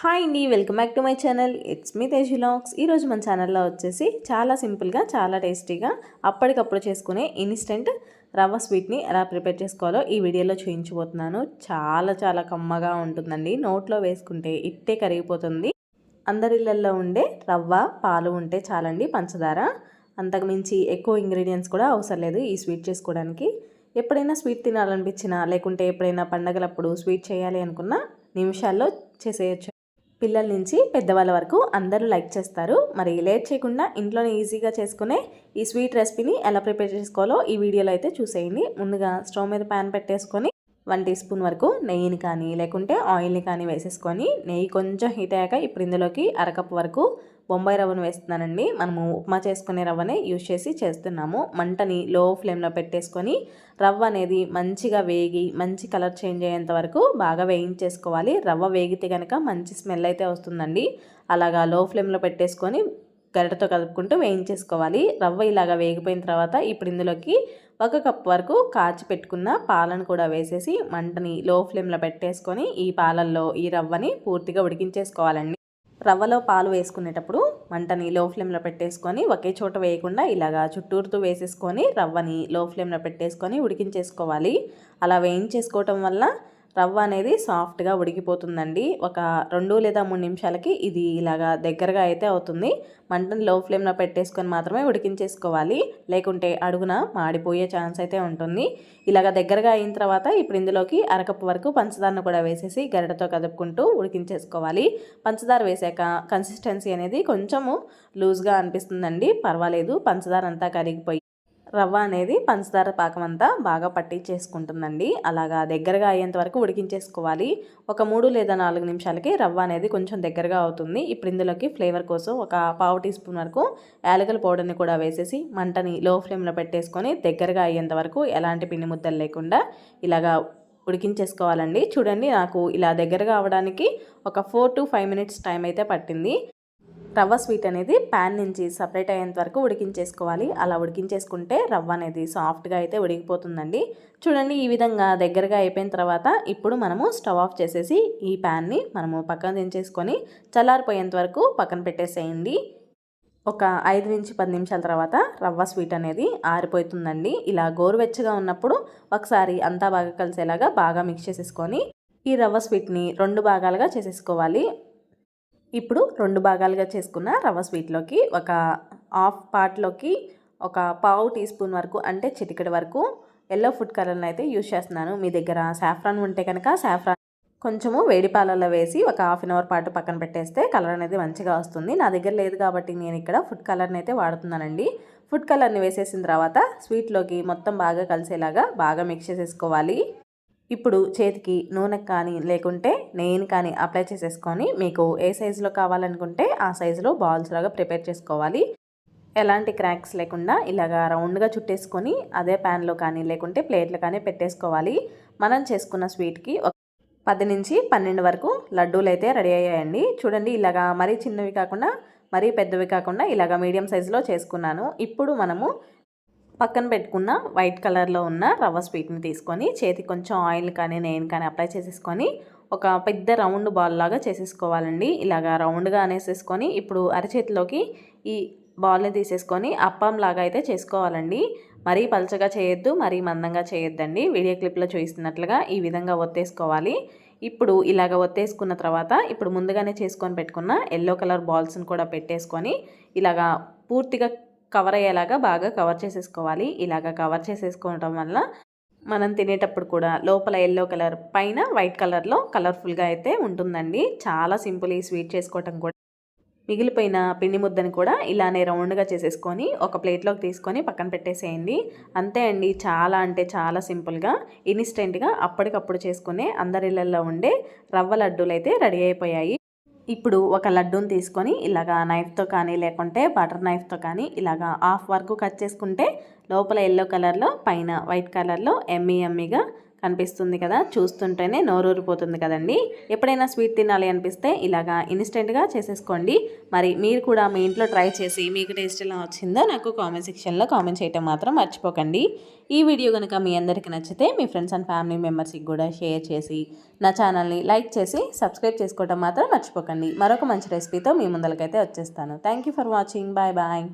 Hi అండి welcome back to my channel it's me Tej vlogs ఈరోజు మన ఛానల్లో వచ్చేసి చాలా సింపుల్గా చాలా టేస్టీగా అప్పటికప్పుడు చేసుకునే ఇన్స్టెంట్ రవ్వ స్వీట్ని ఎలా ప్రిపేర్ చేసుకోవాలో ఈ వీడియోలో చూపించబోతున్నాను చాలా చాలా కమ్మగా ఉంటుందండి. నోట్లో వేసుకుంటే ఇట్టే కరిగిపోతుంది. అందరిళ్ళల్లో ఉండే రవ్వ పాలు ఉంటే చాలండి పంచదార. అంతకుమించి ఎక్కువ ఇంగ్రీడియంట్స్ కూడా అవసరం లేదు ఈ స్వీట్ చేసుకోవడానికి. ఎప్పుడైనా స్వీట్ తినాలనిపించినా లేకుంటే ఎప్పుడైనా పండగలప్పుడు స్వీట్ చేయాలి అనుకున్నా నిమిషాల్లో చేసేయచ్చు. పిల్లల నుంచి పెద్దవాళ్ళ వరకు అందరూ లైక్ చేస్తారు. మరి లేట్ చేయకుండా ఇంట్లోనే ఈజీగా చేసుకునే ఈ స్వీట్ రెసిపీని ఎలా ప్రిపేర్ చేసుకోవాలో ఈ వీడియోలో అయితే చూసేయండి. ముందుగా స్టవ్ మీద ప్యాన్ పెట్టేసుకొని వన్ టీ స్పూన్ వరకు నెయ్యిని కానీ లేకుంటే ఆయిల్ని కానీ వేసేసుకొని నెయ్యి కొంచెం హీట్ అయ్యాక ఇప్పుడు ఇందులోకి అరకప్పు వరకు బొంబాయి రవ్వను వేస్తున్నానండి. మనము ఉప్మా చేసుకునే రవ్వనే యూజ్ చేసి చేస్తున్నాము. మంటని లో ఫ్లేమ్లో పెట్టేసుకొని రవ్వ అనేది మంచిగా వేగి మంచి కలర్ చేంజ్ అయ్యేంత వరకు బాగా వేయించేసుకోవాలి. రవ్వ వేగితే కనుక మంచి స్మెల్ అయితే వస్తుందండి. అలాగా లో ఫ్లేమ్లో పెట్టేసుకొని గరిటతో కలుపుకుంటూ వేయించేసుకోవాలి. రవ్వ ఇలాగా వేగిపోయిన తర్వాత ఇప్పుడు ఇందులోకి ఒక కప్ వరకు కాచి పెట్టుకున్న పాలను కూడా వేసేసి మంటని లో ఫ్లేమ్లో పెట్టేసుకొని ఈ పాలల్లో ఈ రవ్వని పూర్తిగా ఉడికించేసుకోవాలండి. రవ్వలో పాలు వేసుకునేటప్పుడు మంటని లో ఫ్లేమ్లో పెట్టేసుకొని ఒకే చోట వేయకుండా ఇలాగా చుట్టూరుతూ వేసేసుకొని రవ్వని లో ఫ్లేమ్లో పెట్టేసుకొని ఉడికించేసుకోవాలి. అలా వేయించేసుకోవటం వల్ల రవ్వ అనేది సాఫ్ట్గా ఉడికిపోతుందండి. ఒక రెండు లేదా మూడు నిమిషాలకి ఇది ఇలాగా దగ్గరగా అయితే అవుతుంది. మంటను లో ఫ్లేమ్లో పెట్టేసుకొని మాత్రమే ఉడికించేసుకోవాలి. లేకుంటే అడుగున మాడిపోయే ఛాన్స్ అయితే ఉంటుంది. ఇలాగ దగ్గరగా అయిన తర్వాత ఇప్పుడు ఇందులోకి అరకప్పు వరకు పంచదారను కూడా వేసేసి గరిటతో కదుపుకుంటూ ఉడికించేసుకోవాలి. పంచదార వేసాక కన్సిస్టెన్సీ అనేది కొంచెము లూజ్గా అనిపిస్తుందండి. పర్వాలేదు పంచదార అంతా కరిగిపోయి రవ్వ అనేది పంచదార పాకం అంతా బాగా పట్టించేసుకుంటుందండి. అలాగా దగ్గరగా అయ్యేంత వరకు ఉడికించేసుకోవాలి. ఒక మూడు లేదా నాలుగు నిమిషాలకి రవ్వ అనేది కొంచెం దగ్గరగా అవుతుంది. ఇప్పుడు ఇందులోకి ఫ్లేవర్ కోసం ఒక పావు టీ స్పూన్ వరకు యాలకల పౌడర్ని కూడా వేసేసి మంటని లో ఫ్లేమ్లో పెట్టేసుకొని దగ్గరగా అయ్యేంత వరకు ఎలాంటి పిండి ముద్దలు లేకుండా ఇలాగా ఉడికించేసుకోవాలండి. చూడండి నాకు ఇలా దగ్గరగా అవడానికి ఒక four to five minutes time అయితే పట్టింది. రవ్వ స్వీట్ అనేది ప్యాన్ నుంచి సపరేట్ అయ్యేంత వరకు ఉడికించేసుకోవాలి. అలా ఉడికించేసుకుంటే రవ్వ అనేది సాఫ్ట్గా అయితే ఉడికిపోతుందండి. చూడండి ఈ విధంగా దగ్గరగా అయిపోయిన తర్వాత ఇప్పుడు మనము స్టవ్ ఆఫ్ చేసేసి ఈ ప్యాన్ని మనము పక్కన దించేసుకొని చల్లారిపోయేంత వరకు పక్కన పెట్టేసేయండి. ఒక ఐదు నుంచి పది నిమిషాల తర్వాత రవ్వ స్వీట్ అనేది ఆరిపోతుందండి. ఇలా గోరువెచ్చగా ఉన్నప్పుడు ఒకసారి అంతా బాగా కలిసేలాగా బాగా మిక్స్ చేసేసుకొని ఈ రవ్వ స్వీట్ని రెండు భాగాలుగా చేసేసుకోవాలి. ఇప్పుడు రెండు భాగాలుగా చేసుకున్న రవ్వ స్వీట్లోకి ఒక హాఫ్ పార్ట్లోకి ఒక పావు టీ స్పూన్ వరకు అంటే చిటికెడు వరకు ఎల్లో ఫుడ్ కలర్ని అయితే యూజ్ చేస్తున్నాను. మీ దగ్గర సాఫ్రాన్ ఉంటే కనుక సాఫ్రాన్ కొంచెము వేడి పాలల్లో వేసి ఒక హాఫ్ అన్ అవర్ పాటు పక్కన పెట్టేస్తే కలర్ అనేది మంచిగా వస్తుంది. నా దగ్గర లేదు కాబట్టి నేను ఇక్కడ ఫుడ్ కలర్ని అయితే వాడుతున్నానండి. ఫుడ్ కలర్ని వేసేసిన తర్వాత స్వీట్లోకి మొత్తం బాగా కలిసేలాగా బాగా మిక్స్ చేసేసుకోవాలి. ఇప్పుడు చేతికి నూనె కానీ లేకుంటే నెయ్యిని కానీ అప్లై చేసేసుకొని మీకు ఏ సైజులో కావాలనుకుంటే ఆ సైజులో బాల్స్ లాగా ప్రిపేర్ చేసుకోవాలి. ఎలాంటి క్రాక్స్ లేకుండా ఇలాగా రౌండ్గా చుట్టేసుకొని అదే ప్యాన్లో కానీ లేకుంటే ప్లేట్లు కానీ పెట్టేసుకోవాలి. మనం చేసుకున్న స్వీట్కి ఒక పది నుంచి పన్నెండు వరకు లడ్డూలు అయితే రెడీ అయ్యాయండి. చూడండి ఇలాగా మరీ చిన్నవి కాకుండా మరీ పెద్దవి కాకుండా ఇలాగా మీడియం సైజులో చేసుకున్నాను. ఇప్పుడు మనము పక్కన పెట్టుకున్న వైట్ కలర్లో ఉన్న రవ్వ స్వీట్ని తీసుకొని చేతికి కొంచెం ఆయిల్ కానీ నెయ్యిని కానీ అప్లై చేసేసుకొని ఒక పెద్ద రౌండ్ బాల్ లాగా చేసేసుకోవాలండి. ఇలాగా రౌండ్గా అనేసేసుకొని ఇప్పుడు అరచేతిలోకి ఈ బాల్ని తీసేసుకొని అప్పం లాగా అయితే చేసుకోవాలండి. మరీ పలచగా చేయొద్దు మరీ మందంగా చేయొద్దండి. వీడియో క్లిప్లో చూపిస్తున్నట్లుగా ఈ విధంగా ఒత్తేసుకోవాలి. ఇప్పుడు ఇలాగ ఒత్తేసుకున్న తర్వాత ఇప్పుడు ముందుగానే చేసుకొని పెట్టుకున్న ఎల్లో కలర్ బాల్స్ని కూడా పెట్టేసుకొని ఇలాగా పూర్తిగా కవర్ అయ్యేలాగా బాగా కవర్ చేసేసుకోవాలి. ఇలాగ కవర్ చేసేసుకోవడం వల్ల మనం తినేటప్పుడు కూడా లోపల ఎల్లో కలర్ పైన వైట్ కలర్లో కలర్ఫుల్గా అయితే ఉంటుందండి. చాలా సింపుల్ ఈ స్వీట్ చేసుకోవటం కూడా. మిగిలిపోయిన పిండి ముద్దని కూడా ఇలానే రౌండ్గా చేసేసుకొని ఒక ప్లేట్లోకి తీసుకొని పక్కన పెట్టేసేయండి. అంతే అండి. చాలా అంటే చాలా సింపుల్గా ఇన్స్టెంట్గా అప్పటికప్పుడు చేసుకునే అందరిళ్ళల్లో ఉండే రవ్వ లడ్డూలు అయితే రెడీ అయిపోయాయి. ఇప్పుడు ఒక లడ్డూని తీసుకొని ఇలాగా నైఫ్తో కానీ లేకుంటే బటర్ నైఫ్తో కానీ ఇలాగా హాఫ్ వరకు కట్ చేసుకుంటే లోపల ఎల్లో కలర్లో పైన వైట్ కలర్లో ఎమ్మీ ఎమ్మీగా కనిపిస్తుంది కదా చూస్తుంటేనే నోరూరిపోతుంది కదండి. ఎప్పుడైనా స్వీట్ తినాలి అనిపిస్తే ఇలాగా ఇన్స్టెంట్గా చేసేసుకోండి. మరి మీరు కూడా మీ ఇంట్లో ట్రై చేసి మీకు టేస్ట్ ఎలా వచ్చిందో నాకు కామెంట్ సెక్షన్లో కామెంట్ చేయటం మాత్రం మర్చిపోకండి. ఈ వీడియో కనుక మీ అందరికీ నచ్చితే మీ ఫ్రెండ్స్ అండ్ ఫ్యామిలీ మెంబర్స్కి కూడా షేర్ చేసి నా ఛానల్ని లైక్ చేసి సబ్స్క్రైబ్ చేసుకోవటం మాత్రం మర్చిపోకండి. మరొక మంచి రెసిపీతో మీ ముందరకైతే వచ్చేస్తాను. Thank for watching bye bye